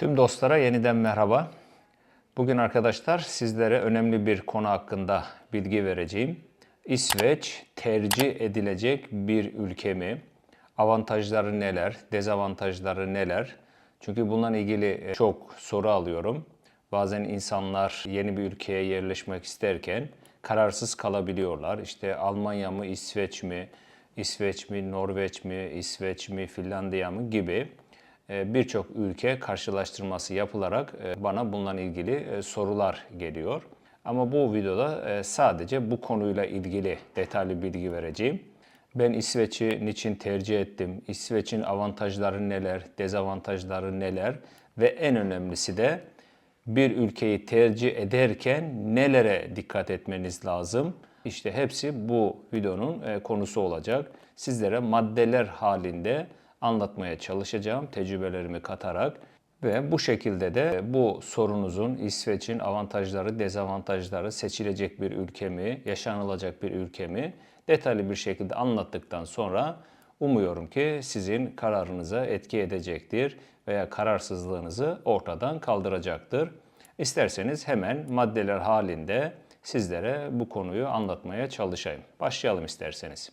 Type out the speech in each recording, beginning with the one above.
Tüm dostlara yeniden merhaba. Bugün arkadaşlar sizlere önemli bir konu hakkında bilgi vereceğim. İsveç tercih edilecek bir ülke mi? Avantajları neler? Dezavantajları neler? Çünkü bununla ilgili çok soru alıyorum. Bazen insanlar yeni bir ülkeye yerleşmek isterken kararsız kalabiliyorlar. İşte Almanya mı, İsveç mi, İsveç mi, Norveç mi, İsveç mi, Finlandiya mı gibi e, birçok ülke karşılaştırması yapılarak e, bana bununla ilgili e, sorular geliyor. Ama bu videoda sadece bu konuyla ilgili detaylı bilgi vereceğim. Ben İsveç'i niçin tercih ettim? İsveç'in avantajları neler, dezavantajları neler ve en önemlisi de bir ülkeyi tercih ederken nelere dikkat etmeniz lazım? İşte hepsi bu videonun konusu olacak. Sizlere maddeler halinde anlatmaya çalışacağım tecrübelerimi katarak ve bu şekilde de bu sorunuzun İsveç'in avantajları, dezavantajları, seçilecek bir ülke mi, yaşanılacak bir ülke mi detaylı bir şekilde anlattıktan sonra umuyorum ki sizin kararınıza etki edecektir veya kararsızlığınızı ortadan kaldıracaktır. İsterseniz hemen maddeler halinde sizlere bu konuyu anlatmaya çalışayım. Başlayalım isterseniz.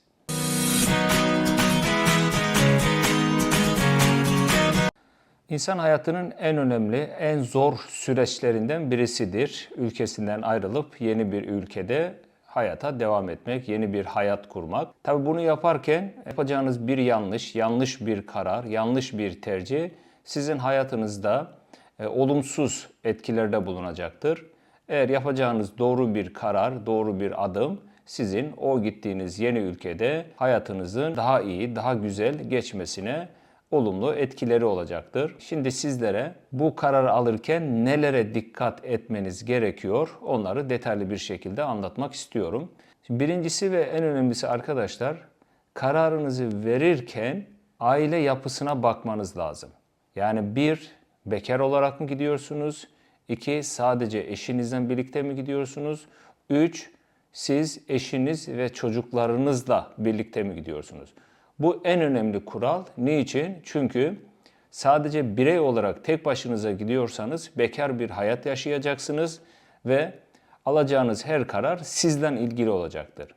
İnsan hayatının en önemli, en zor süreçlerinden birisidir. Ülkesinden ayrılıp yeni bir ülkede hayata devam etmek, yeni bir hayat kurmak. Tabii bunu yaparken yapacağınız bir yanlış, yanlış bir karar, yanlış bir tercih sizin hayatınızda e, olumsuz etkilerde bulunacaktır. Eğer yapacağınız doğru bir karar, doğru bir adım sizin o gittiğiniz yeni ülkede hayatınızın daha iyi, daha güzel geçmesine olumlu etkileri olacaktır. Şimdi sizlere bu kararı alırken nelere dikkat etmeniz gerekiyor onları detaylı bir şekilde anlatmak istiyorum. birincisi ve en önemlisi arkadaşlar kararınızı verirken aile yapısına bakmanız lazım. Yani bir, bekar olarak mı gidiyorsunuz? İki, sadece eşinizden birlikte mi gidiyorsunuz? Üç, siz eşiniz ve çocuklarınızla birlikte mi gidiyorsunuz? Bu en önemli kural. Niçin? Çünkü sadece birey olarak tek başınıza gidiyorsanız bekar bir hayat yaşayacaksınız ve alacağınız her karar sizden ilgili olacaktır.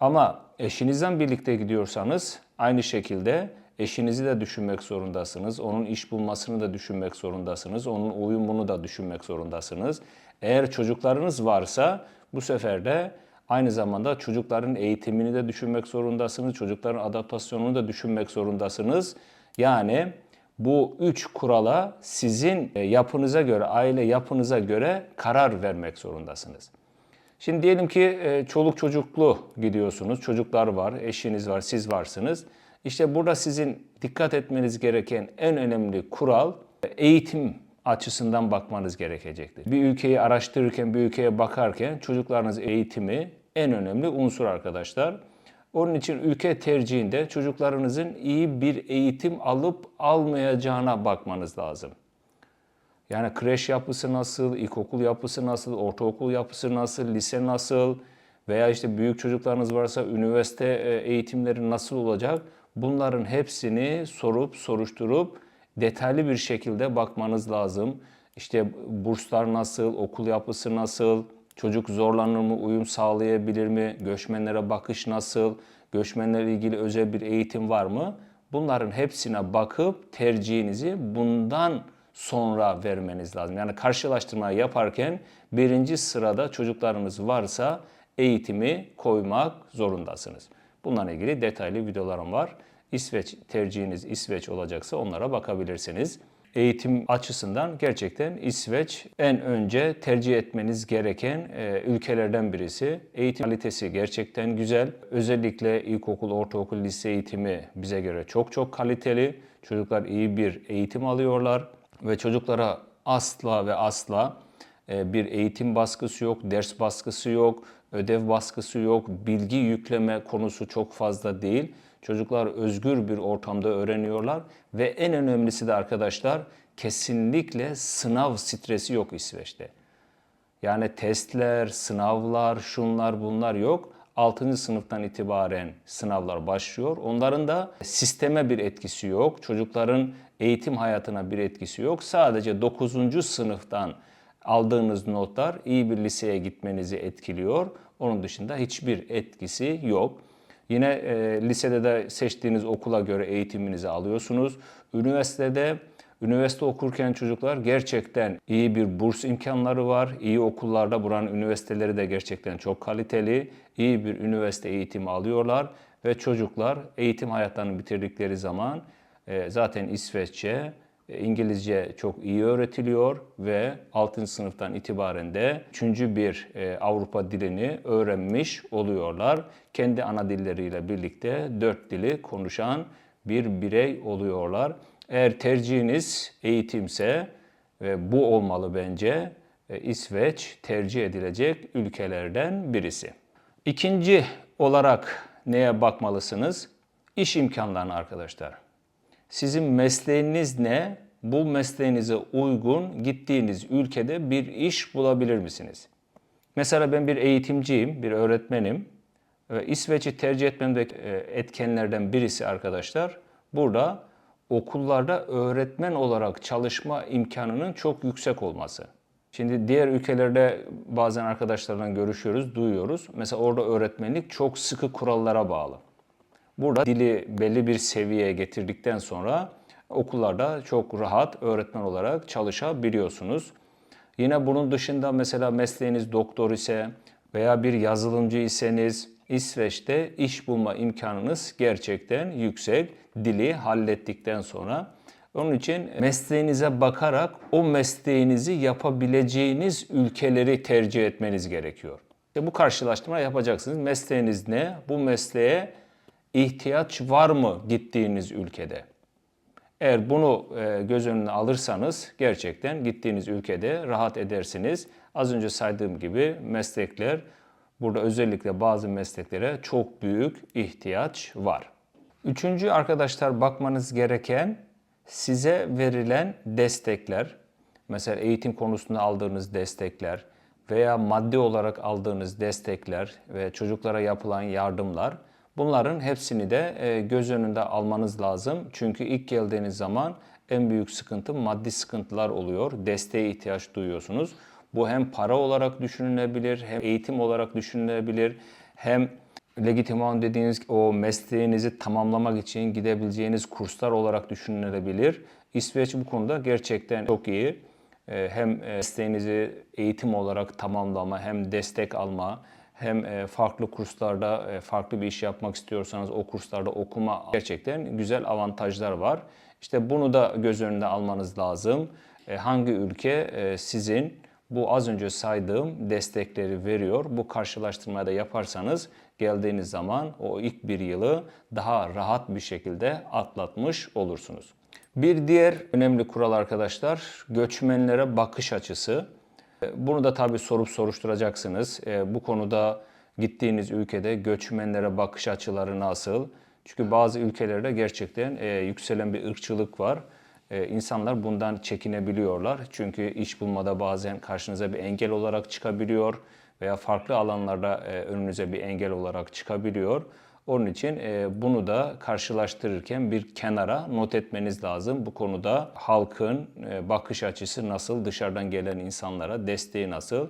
Ama eşinizden birlikte gidiyorsanız aynı şekilde eşinizi de düşünmek zorundasınız. Onun iş bulmasını da düşünmek zorundasınız. Onun uyumunu da düşünmek zorundasınız. Eğer çocuklarınız varsa bu sefer de Aynı zamanda çocukların eğitimini de düşünmek zorundasınız. Çocukların adaptasyonunu da düşünmek zorundasınız. Yani bu üç kurala sizin e, yapınıza göre, aile yapınıza göre karar vermek zorundasınız. Şimdi diyelim ki e, çoluk çocuklu gidiyorsunuz, çocuklar var, eşiniz var, siz varsınız. İşte burada sizin dikkat etmeniz gereken en önemli kural eğitim açısından bakmanız gerekecektir. Bir ülkeyi araştırırken, bir ülkeye bakarken çocuklarınız eğitimi en önemli unsur arkadaşlar. Onun için ülke tercihinde çocuklarınızın iyi bir eğitim alıp almayacağına bakmanız lazım. Yani kreş yapısı nasıl, ilkokul yapısı nasıl, ortaokul yapısı nasıl, lise nasıl veya işte büyük çocuklarınız varsa üniversite e, eğitimleri nasıl olacak? Bunların hepsini sorup soruşturup detaylı bir şekilde bakmanız lazım. İşte burslar nasıl, okul yapısı nasıl, çocuk zorlanır mı, uyum sağlayabilir mi, göçmenlere bakış nasıl, göçmenlerle ilgili özel bir eğitim var mı? Bunların hepsine bakıp tercihinizi bundan sonra vermeniz lazım. Yani karşılaştırma yaparken birinci sırada çocuklarınız varsa eğitimi koymak zorundasınız. Bununla ilgili detaylı videolarım var. İsveç tercihiniz İsveç olacaksa onlara bakabilirsiniz. Eğitim açısından gerçekten İsveç en önce tercih etmeniz gereken e, ülkelerden birisi. Eğitim kalitesi gerçekten güzel. Özellikle ilkokul, ortaokul, lise eğitimi bize göre çok çok kaliteli. Çocuklar iyi bir eğitim alıyorlar ve çocuklara asla ve asla e, bir eğitim baskısı yok, ders baskısı yok, ödev baskısı yok, bilgi yükleme konusu çok fazla değil. Çocuklar özgür bir ortamda öğreniyorlar ve en önemlisi de arkadaşlar kesinlikle sınav stresi yok İsveç'te. Yani testler, sınavlar, şunlar bunlar yok. 6. sınıftan itibaren sınavlar başlıyor. Onların da sisteme bir etkisi yok. Çocukların eğitim hayatına bir etkisi yok. Sadece 9. sınıftan aldığınız notlar iyi bir liseye gitmenizi etkiliyor. Onun dışında hiçbir etkisi yok. Yine e, lisede de seçtiğiniz okula göre eğitiminizi alıyorsunuz. Üniversitede Üniversite okurken çocuklar gerçekten iyi bir burs imkanları var. İyi okullarda buranın üniversiteleri de gerçekten çok kaliteli. İyi bir üniversite eğitimi alıyorlar ve çocuklar eğitim hayatlarını bitirdikleri zaman e, zaten İsveççe, İngilizce çok iyi öğretiliyor ve 6. sınıftan itibaren de 3. bir e, Avrupa dilini öğrenmiş oluyorlar. Kendi ana dilleriyle birlikte 4 dili konuşan bir birey oluyorlar. Eğer tercihiniz eğitimse ve bu olmalı bence e, İsveç tercih edilecek ülkelerden birisi. İkinci olarak neye bakmalısınız? İş imkanlarına arkadaşlar. Sizin mesleğiniz ne? Bu mesleğinize uygun gittiğiniz ülkede bir iş bulabilir misiniz? Mesela ben bir eğitimciyim, bir öğretmenim. Ve İsveç'i tercih etmemdeki e, etkenlerden birisi arkadaşlar burada okullarda öğretmen olarak çalışma imkanının çok yüksek olması. Şimdi diğer ülkelerde bazen arkadaşlarla görüşüyoruz, duyuyoruz. Mesela orada öğretmenlik çok sıkı kurallara bağlı. Burada dili belli bir seviyeye getirdikten sonra okullarda çok rahat öğretmen olarak çalışabiliyorsunuz. Yine bunun dışında mesela mesleğiniz doktor ise veya bir yazılımcı iseniz İsveç'te iş bulma imkanınız gerçekten yüksek. Dili hallettikten sonra. Onun için mesleğinize bakarak o mesleğinizi yapabileceğiniz ülkeleri tercih etmeniz gerekiyor. İşte bu karşılaştırma yapacaksınız. Mesleğiniz ne? Bu mesleğe ihtiyaç var mı gittiğiniz ülkede? Eğer bunu e, göz önüne alırsanız gerçekten gittiğiniz ülkede rahat edersiniz. Az önce saydığım gibi meslekler burada özellikle bazı mesleklere çok büyük ihtiyaç var. Üçüncü arkadaşlar bakmanız gereken size verilen destekler. Mesela eğitim konusunda aldığınız destekler veya maddi olarak aldığınız destekler ve çocuklara yapılan yardımlar Bunların hepsini de e, göz önünde almanız lazım. Çünkü ilk geldiğiniz zaman en büyük sıkıntı maddi sıkıntılar oluyor. Desteğe ihtiyaç duyuyorsunuz. Bu hem para olarak düşünülebilir, hem eğitim olarak düşünülebilir, hem legitiman dediğiniz o mesleğinizi tamamlamak için gidebileceğiniz kurslar olarak düşünülebilir. İsveç bu konuda gerçekten çok iyi. E, hem mesleğinizi eğitim olarak tamamlama, hem destek alma, hem e, farklı kurslarda e, farklı bir iş yapmak istiyorsanız o kurslarda okuma gerçekten güzel avantajlar var. İşte bunu da göz önünde almanız lazım. E, hangi ülke sizin bu az önce saydığım destekleri veriyor. Bu karşılaştırmayı da yaparsanız geldiğiniz zaman o ilk bir yılı daha rahat bir şekilde atlatmış olursunuz. Bir diğer önemli kural arkadaşlar göçmenlere bakış açısı. Bunu da tabii sorup soruşturacaksınız. E, bu konuda gittiğiniz ülkede göçmenlere bakış açıları nasıl? Çünkü bazı ülkelerde gerçekten e, yükselen bir ırkçılık var. E, insanlar bundan çekinebiliyorlar. Çünkü iş bulmada bazen karşınıza bir engel olarak çıkabiliyor veya farklı alanlarda önünüze bir engel olarak çıkabiliyor. Onun için e, bunu da karşılaştırırken bir kenara not etmeniz lazım. Bu konuda halkın e, bakış açısı nasıl, dışarıdan gelen insanlara desteği nasıl.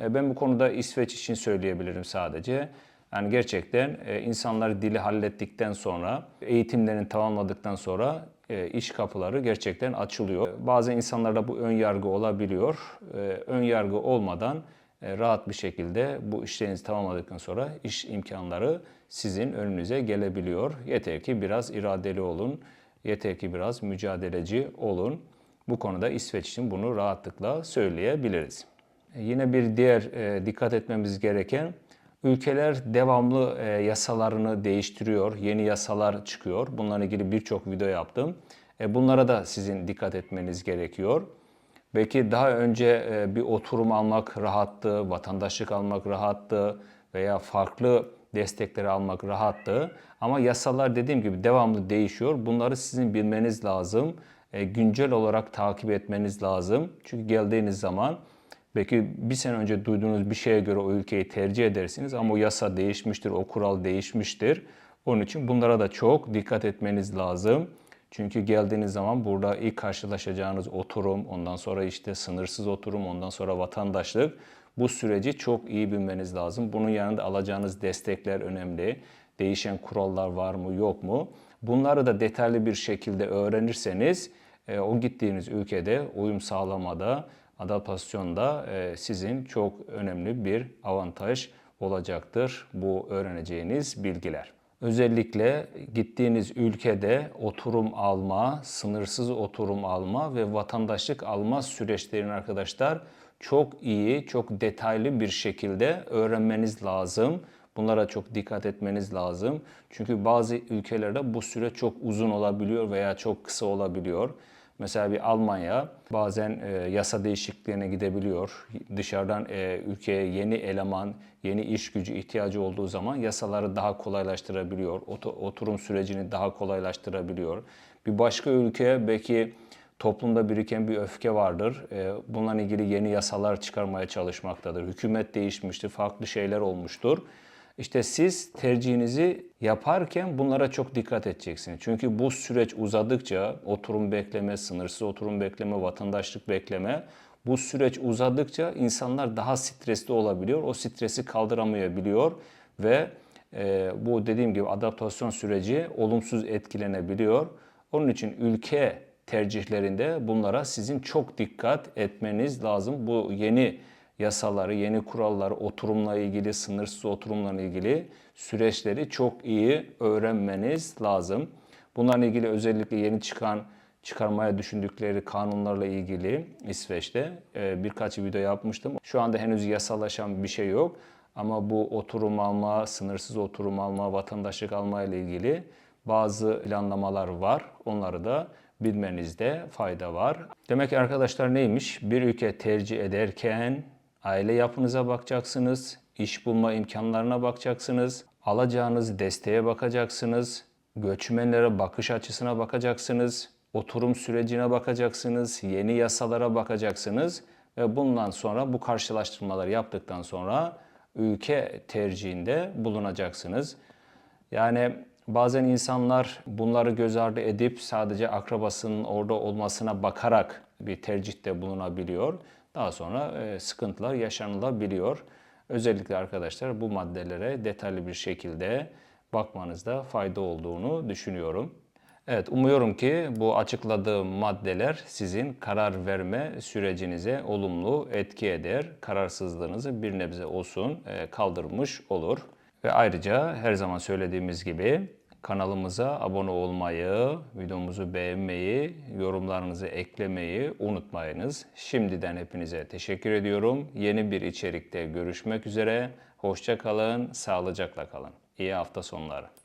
E, ben bu konuda İsveç için söyleyebilirim sadece. Yani gerçekten insanlar dili hallettikten sonra, eğitimlerini tamamladıktan sonra iş kapıları gerçekten açılıyor. Bazı insanlarda bu ön yargı olabiliyor. Ön yargı olmadan rahat bir şekilde bu işlerinizi tamamladıktan sonra iş imkanları sizin önünüze gelebiliyor. Yeter ki biraz iradeli olun, yeter ki biraz mücadeleci olun. Bu konuda İsveç için bunu rahatlıkla söyleyebiliriz. Yine bir diğer e, dikkat etmemiz gereken ülkeler devamlı e, yasalarını değiştiriyor. Yeni yasalar çıkıyor. Bunlarla ilgili birçok video yaptım. E, bunlara da sizin dikkat etmeniz gerekiyor. Belki daha önce e, bir oturum almak rahattı, vatandaşlık almak rahattı veya farklı destekleri almak rahattı. Ama yasalar dediğim gibi devamlı değişiyor. Bunları sizin bilmeniz lazım. E, güncel olarak takip etmeniz lazım. Çünkü geldiğiniz zaman belki bir sene önce duyduğunuz bir şeye göre o ülkeyi tercih edersiniz ama o yasa değişmiştir, o kural değişmiştir. Onun için bunlara da çok dikkat etmeniz lazım. Çünkü geldiğiniz zaman burada ilk karşılaşacağınız oturum, ondan sonra işte sınırsız oturum, ondan sonra vatandaşlık. Bu süreci çok iyi bilmeniz lazım. Bunun yanında alacağınız destekler önemli. Değişen kurallar var mı yok mu? Bunları da detaylı bir şekilde öğrenirseniz e, o gittiğiniz ülkede uyum sağlamada, adaptasyonda e, sizin çok önemli bir avantaj olacaktır bu öğreneceğiniz bilgiler. Özellikle gittiğiniz ülkede oturum alma, sınırsız oturum alma ve vatandaşlık alma süreçlerini arkadaşlar çok iyi, çok detaylı bir şekilde öğrenmeniz lazım. Bunlara çok dikkat etmeniz lazım. Çünkü bazı ülkelerde bu süre çok uzun olabiliyor veya çok kısa olabiliyor. Mesela bir Almanya bazen e, yasa değişikliğine gidebiliyor. Dışarıdan e, ülkeye yeni eleman, yeni iş gücü ihtiyacı olduğu zaman yasaları daha kolaylaştırabiliyor. Ot- oturum sürecini daha kolaylaştırabiliyor. Bir başka ülkeye belki toplumda biriken bir öfke vardır. E, bununla ilgili yeni yasalar çıkarmaya çalışmaktadır. Hükümet değişmiştir, farklı şeyler olmuştur. İşte siz tercihinizi yaparken bunlara çok dikkat edeceksiniz. Çünkü bu süreç uzadıkça oturum bekleme, sınırsız oturum bekleme, vatandaşlık bekleme bu süreç uzadıkça insanlar daha stresli olabiliyor. O stresi kaldıramayabiliyor ve e, bu dediğim gibi adaptasyon süreci olumsuz etkilenebiliyor. Onun için ülke tercihlerinde bunlara sizin çok dikkat etmeniz lazım. Bu yeni yasaları, yeni kuralları, oturumla ilgili, sınırsız oturumla ilgili süreçleri çok iyi öğrenmeniz lazım. Bunlarla ilgili özellikle yeni çıkan çıkarmaya düşündükleri kanunlarla ilgili İsveç'te e, birkaç video yapmıştım. Şu anda henüz yasalaşan bir şey yok. Ama bu oturum alma, sınırsız oturum alma, vatandaşlık alma ile ilgili bazı planlamalar var. Onları da bilmenizde fayda var. Demek ki arkadaşlar neymiş? Bir ülke tercih ederken aile yapınıza bakacaksınız, iş bulma imkanlarına bakacaksınız, alacağınız desteğe bakacaksınız, göçmenlere bakış açısına bakacaksınız, oturum sürecine bakacaksınız, yeni yasalara bakacaksınız ve bundan sonra bu karşılaştırmaları yaptıktan sonra ülke tercihinde bulunacaksınız. Yani bazen insanlar bunları göz ardı edip sadece akrabasının orada olmasına bakarak bir tercihte bulunabiliyor. Daha sonra e, sıkıntılar yaşanılabiliyor. Özellikle arkadaşlar bu maddelere detaylı bir şekilde bakmanızda fayda olduğunu düşünüyorum. Evet, umuyorum ki bu açıkladığım maddeler sizin karar verme sürecinize olumlu etki eder. Kararsızlığınızı bir nebze olsun e, kaldırmış olur. Ve ayrıca her zaman söylediğimiz gibi kanalımıza abone olmayı, videomuzu beğenmeyi, yorumlarınızı eklemeyi unutmayınız. Şimdiden hepinize teşekkür ediyorum. Yeni bir içerikte görüşmek üzere. Hoşça kalın, sağlıcakla kalın. İyi hafta sonları.